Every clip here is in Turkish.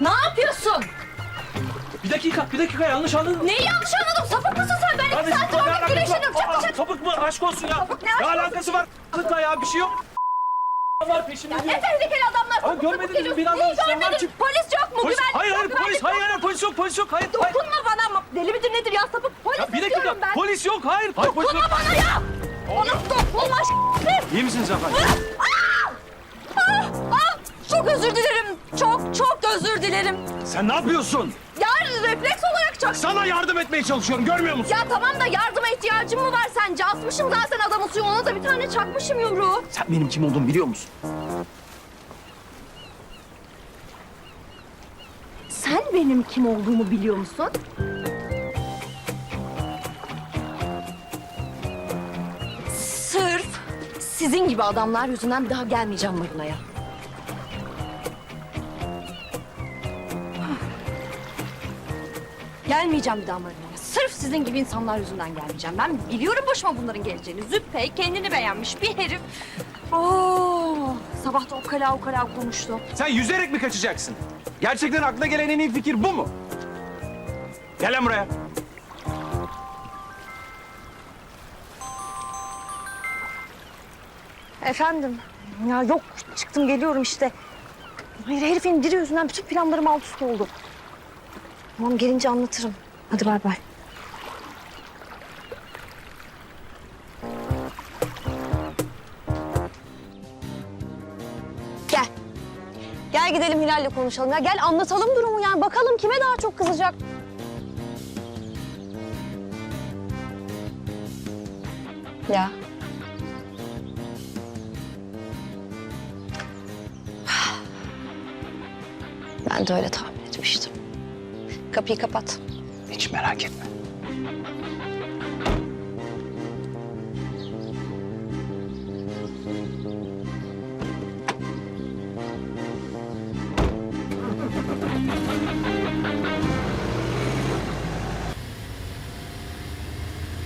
Ne yapıyorsun? Bir dakika, bir dakika yanlış anladın. Neyi yanlış anladım? Sapık mısın sen? Ben iki saattir orada güreşiyorum. dışarı. Sapık mı? Aşk olsun ya. Sapık ne aşk alakası var? Sapıkla ya bir şey yok. var peşimde diyor. Ne tehlikeli adamlar. Sapık sapık görmediniz mi? geliyorsun. Birazdan Neyi görmedin? çık- Polis yok mu? Polis, Güvenlik hayır yok, hayır güvenlik polis, yok. hayır hayır polis yok, polis yok, hayır. hayır. Dokunma bana deli midir nedir ya sapık? Polis Ya bir dakika, istiyorum ben. polis yok, hayır. hayır polis Dokunma yok. bana ya. Ona dokunma ş**tim. İyi misiniz efendim? Ah, çok özür dilerim. Çok çok özür dilerim. Sen ne yapıyorsun? Ya refleks olarak çok... Sana yardım etmeye çalışıyorum, görmüyor musun? Ya tamam da yardıma ihtiyacım mı var sence? Asmışım zaten adamın suyu ona da bir tane çakmışım yumruğu. Sen benim kim olduğumu biliyor musun? Sen benim kim olduğumu biliyor musun? Sırf sizin gibi adamlar yüzünden bir daha gelmeyeceğim Marina'ya. Gelmeyeceğim bir daha Marina'ya. Sırf sizin gibi insanlar yüzünden gelmeyeceğim. Ben biliyorum başıma bunların geleceğini. Züppe kendini beğenmiş bir herif. Oo, sabah da ukala ukala konuştu. Sen yüzerek mi kaçacaksın? Gerçekten aklına gelen en iyi fikir bu mu? Gel lan buraya. Efendim? Ya yok çıktım geliyorum işte. Hayır herifin biri yüzünden bütün planlarım alt üst oldu. Tamam gelince anlatırım. Hadi bay bay. Gel. Gel gidelim Hilal'le konuşalım. Ya gel anlatalım durumu yani. Bakalım kime daha çok kızacak. Ya. Ben de öyle tahmin. Kapıyı kapat. Hiç merak etme.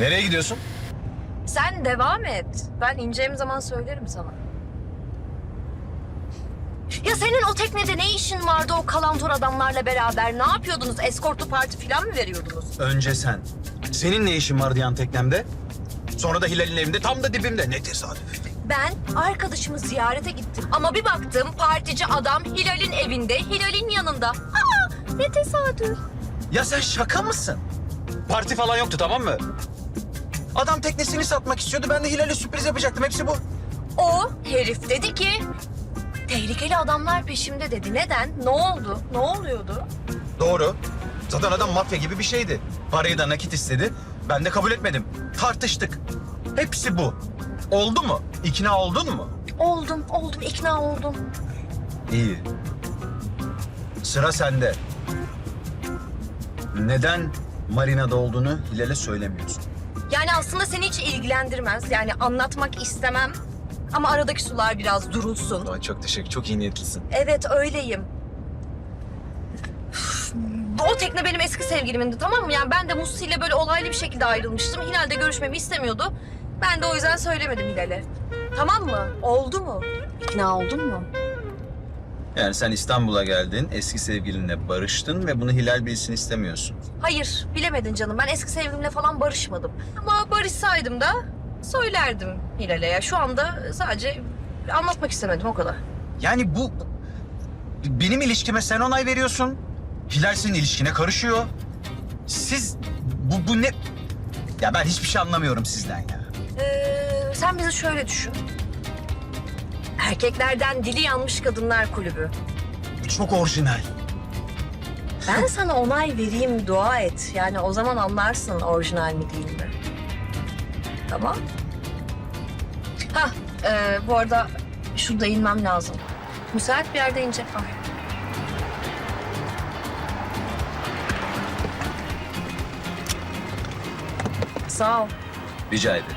Nereye gidiyorsun? Sen devam et. Ben ineceğim zaman söylerim sana. Senin o teknede ne işin vardı o kalantor adamlarla beraber? Ne yapıyordunuz? Eskortlu parti falan mı veriyordunuz? Önce sen. Senin ne işin vardı yan teknemde? Sonra da Hilal'in evinde tam da dibimde. Ne tesadüf. Ben arkadaşımı ziyarete gittim. Ama bir baktım partici adam Hilal'in evinde, Hilal'in yanında. Aa, ne tesadüf. Ya sen şaka mısın? Parti falan yoktu tamam mı? Adam teknesini satmak istiyordu. Ben de Hilal'e sürpriz yapacaktım. Hepsi bu. O herif dedi ki tehlikeli adamlar peşimde dedi. Neden? Ne oldu? Ne oluyordu? Doğru. Zaten adam mafya gibi bir şeydi. Parayı da nakit istedi. Ben de kabul etmedim. Tartıştık. Hepsi bu. Oldu mu? İkna oldun mu? Oldum, oldum, ikna oldum. İyi. Sıra sende. Neden marinada olduğunu Hilal'e söylemiyorsun? Yani aslında seni hiç ilgilendirmez. Yani anlatmak istemem. Ama aradaki sular biraz durulsun. Ay çok teşekkür, çok iyi niyetlisin. Evet öyleyim. Üf, O tekne benim eski sevgilimindi tamam mı? Yani ben de Musi ile böyle olaylı bir şekilde ayrılmıştım. Hilal de görüşmemi istemiyordu. Ben de o yüzden söylemedim Hilal'e. Tamam mı? Oldu mu? İkna oldun mu? Yani sen İstanbul'a geldin, eski sevgilinle barıştın ve bunu Hilal bilsin istemiyorsun. Hayır, bilemedin canım. Ben eski sevgilimle falan barışmadım. Ama barışsaydım da söylerdim Hilal'e. Ya şu anda sadece anlatmak istemedim o kadar. Yani bu benim ilişkime sen onay veriyorsun. Hilal senin ilişkine karışıyor. Siz bu, bu ne? Ya ben hiçbir şey anlamıyorum sizden ya. Ee, sen bizi şöyle düşün. Erkeklerden dili yanmış kadınlar kulübü. Bu çok orijinal. Ben sana onay vereyim, dua et. Yani o zaman anlarsın orijinal mi değil mi? Tamam. Ha, e, bu arada şurada inmem lazım. Müsait bir yerde inecek var. Sağ ol. Rica ederim.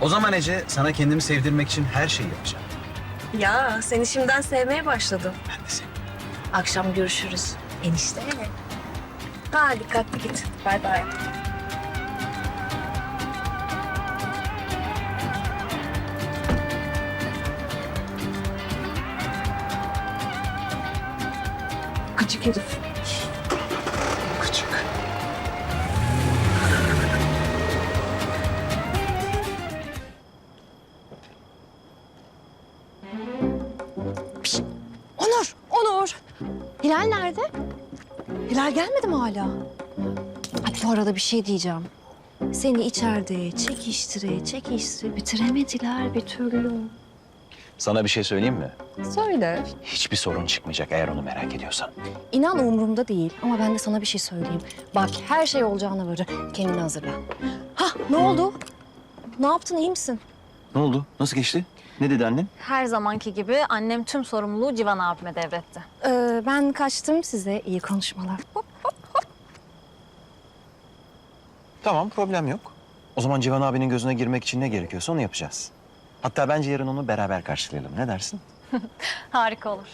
O zaman Ece sana kendimi sevdirmek için her şeyi yapacağım. Ya seni şimdiden sevmeye başladım. Ben de seni. Akşam görüşürüz. Enişte. Ha dikkatli git. Bay bay. Herif. Küçük. Onur, Onur. Hilal nerede? Hilal gelmedi mi hala? Ay bu arada bir şey diyeceğim. Seni içeride çekiştire çekiştire bitiremediler bir türlü. Sana bir şey söyleyeyim mi? Söyle. Hiçbir sorun çıkmayacak eğer onu merak ediyorsan. İnan umurumda değil ama ben de sana bir şey söyleyeyim. Bak her şey olacağına varır. Kendini hazırla. Hah ne oldu? Ne yaptın iyi misin? Ne oldu? Nasıl geçti? Ne dedi annen? Her zamanki gibi annem tüm sorumluluğu Civan abime devretti. Ee, ben kaçtım size iyi konuşmalar. Tamam problem yok. O zaman Civan abinin gözüne girmek için ne gerekiyorsa onu yapacağız. Hatta bence yarın onu beraber karşılayalım. Ne dersin? Harika olur.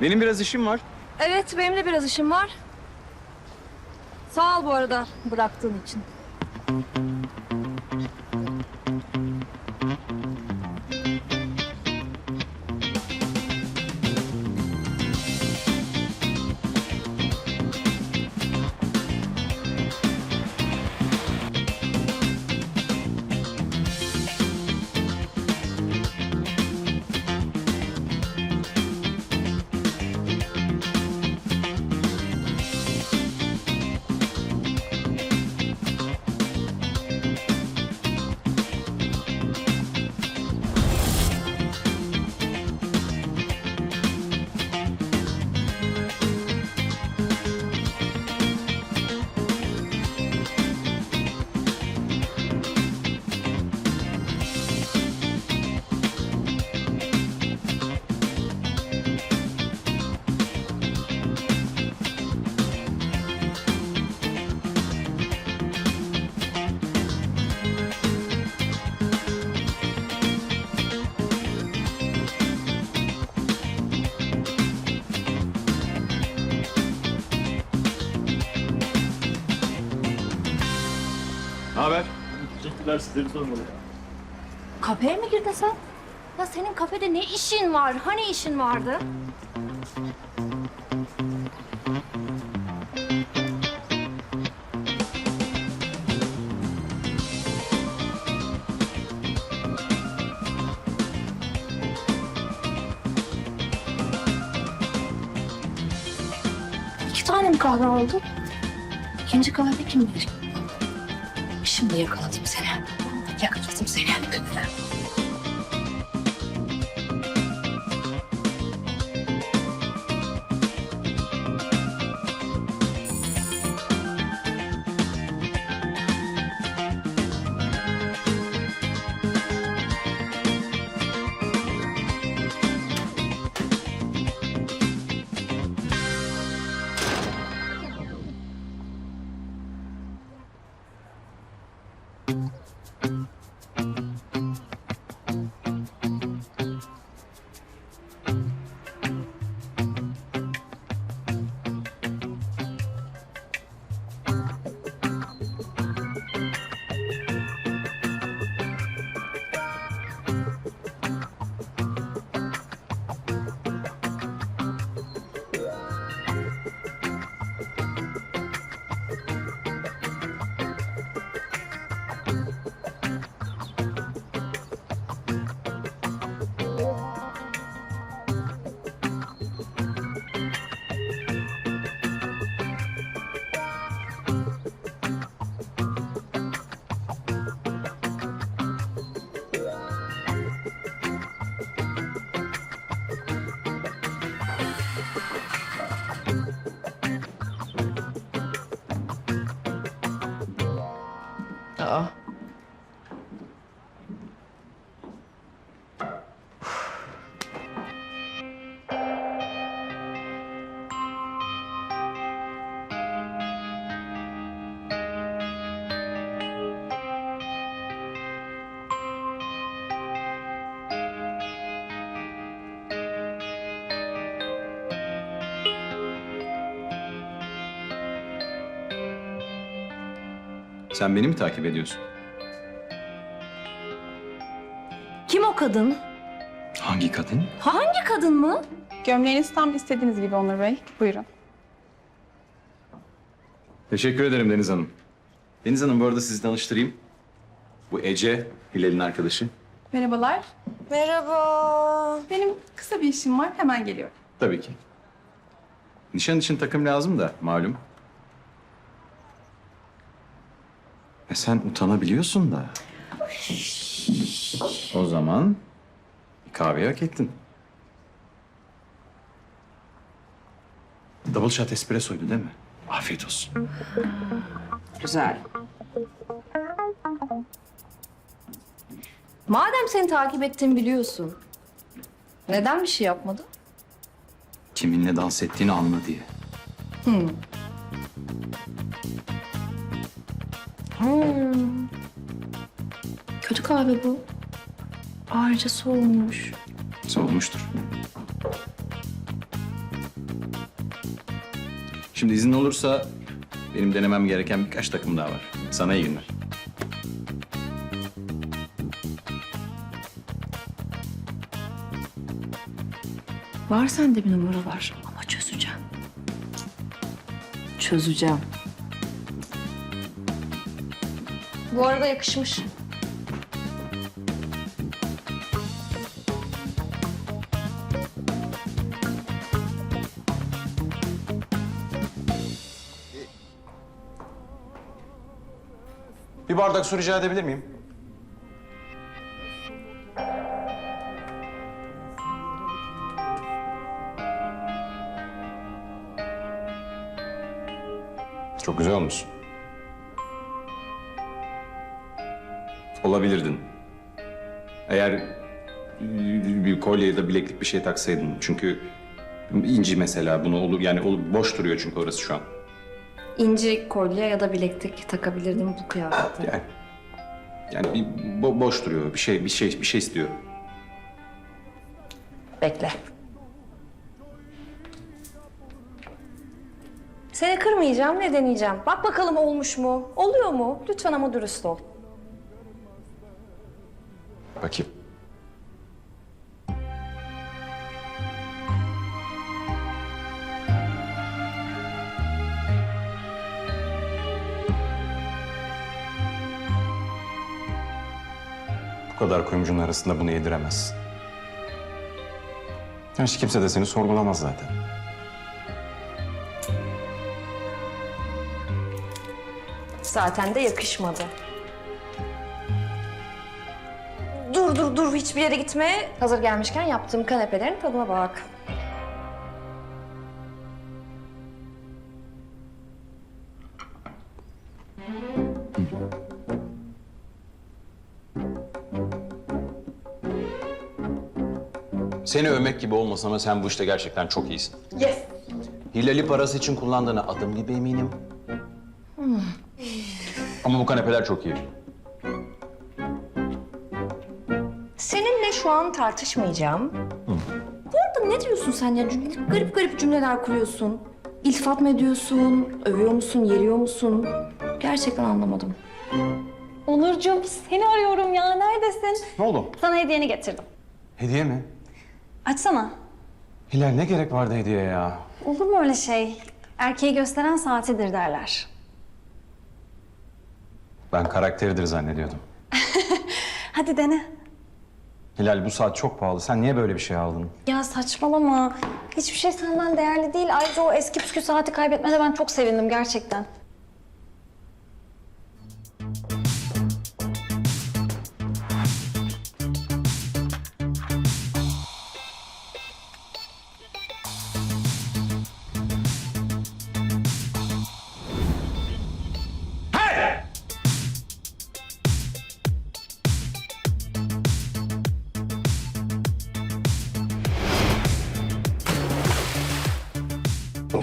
Benim biraz işim var. Evet benim de biraz işim var. Sağ ol bu arada bıraktığın için. Haber? Teşekkürler sizleri sormalı. Kafeye mi girdin sen? Ya senin kafede ne işin var? Hani işin vardı? İki tane mi kahve oldu? İkinci kahve kim bilir? Şimdi yakaladım seni. Yakaladım seni. Sen beni mi takip ediyorsun? Kim o kadın? Hangi kadın? Hangi kadın mı? Gömleğiniz tam istediğiniz gibi Onur Bey. Buyurun. Teşekkür ederim Deniz Hanım. Deniz Hanım bu arada sizi tanıştırayım. Bu Ece, Hilal'in arkadaşı. Merhabalar. Merhaba. Benim kısa bir işim var. Hemen geliyorum. Tabii ki. Nişan için takım lazım da malum. E sen utanabiliyorsun da. O zaman bir kahve hak ettin. Double shot espressoydu değil mi? Afiyet olsun. Güzel. Madem seni takip ettiğimi biliyorsun. Neden bir şey yapmadın? Kiminle dans ettiğini anla diye. Hmm. Kötü kahve bu. Ayrıca soğumuş. Soğumuştur. Şimdi izin olursa benim denemem gereken birkaç takım daha var. Sana iyi günler. Var sende bir numara var ama çözeceğim. Çözeceğim. Bu arada yakışmış. Bir bardak su rica edebilir miyim? Çok güzel olmuş. Olabilirdin. Eğer bir kolye ya da bileklik bir şey taksaydın. Çünkü inci mesela bunu olur yani olup boş duruyor çünkü orası şu an. İnci kolye ya da bileklik takabilirdim bu kıyafete. Yani yani bir bo- boş duruyor. Bir şey bir şey bir şey istiyor. Bekle. Seni kırmayacağım ne deneyeceğim. Bak bakalım olmuş mu? Oluyor mu? Lütfen ama dürüst ol. Bakayım. Bu kadar kuyumcunun arasında bunu yediremezsin. Hiç kimse de seni sorgulamaz zaten. Zaten de yakışmadı. Dur hiçbir yere gitme. Hazır gelmişken yaptığım kanepelerin tadına bak. Seni övmek gibi olmasa ama sen bu işte gerçekten çok iyisin. Yes. Hilali parası için kullandığına adım gibi eminim. Ama bu kanepeler çok iyi. Şu an tartışmayacağım. Bu arada ne diyorsun sen ya? Garip garip cümleler kuruyorsun. İltifat mı ediyorsun? Övüyor musun? Yeriyor musun? Gerçekten anlamadım. Onurcuğum seni arıyorum ya. Neredesin? Ne oldu? Sana hediyeni getirdim. Hediye mi? Açsana. Hilal ne gerek vardı hediyeye ya? Olur mu öyle şey? Erkeği gösteren saatidir derler. Ben karakteridir zannediyordum. Hadi dene. Hilal bu saat çok pahalı. Sen niye böyle bir şey aldın? Ya saçmalama. Hiçbir şey senden değerli değil. Ayrıca o eski püskü saati kaybetmene ben çok sevindim gerçekten.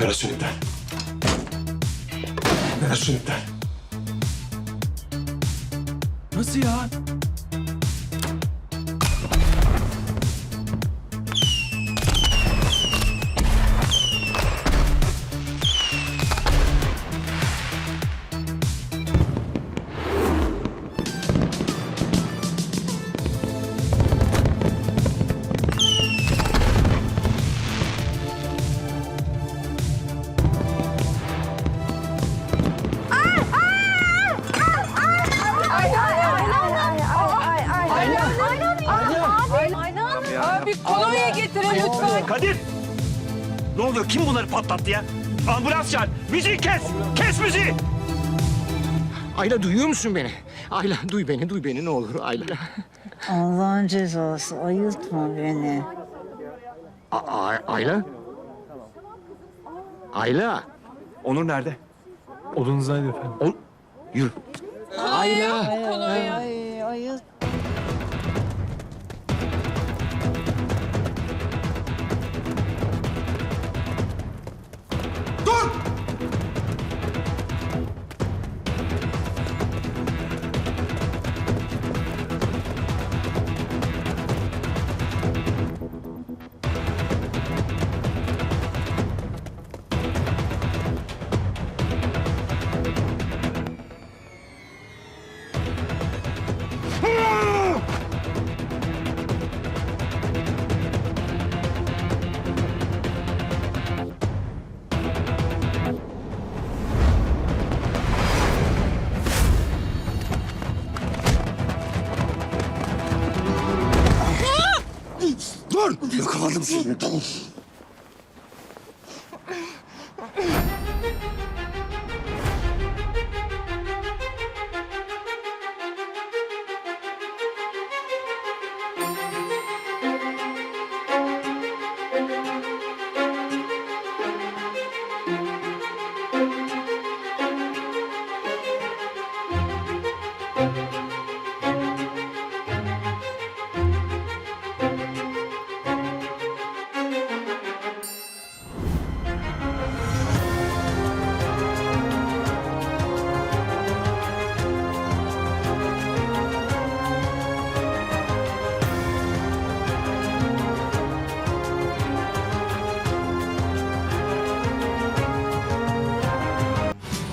Operasyon iptal. Operasyon iptal. Nasıl ya? Kim bunları patlattı ya? Ambulans çağır. Müziği kes. Kes müziği. Ayla duyuyor musun beni? Ayla duy beni, duy beni ne olur Ayla. Allah'ın cezası ayıltma beni. A- A- Ayla? Ayla. Onur nerede? Odanızdaydı efendim. Ol Yürü. Ayla. Ay, ay, ayılt. Yakaladım seni. Tamam.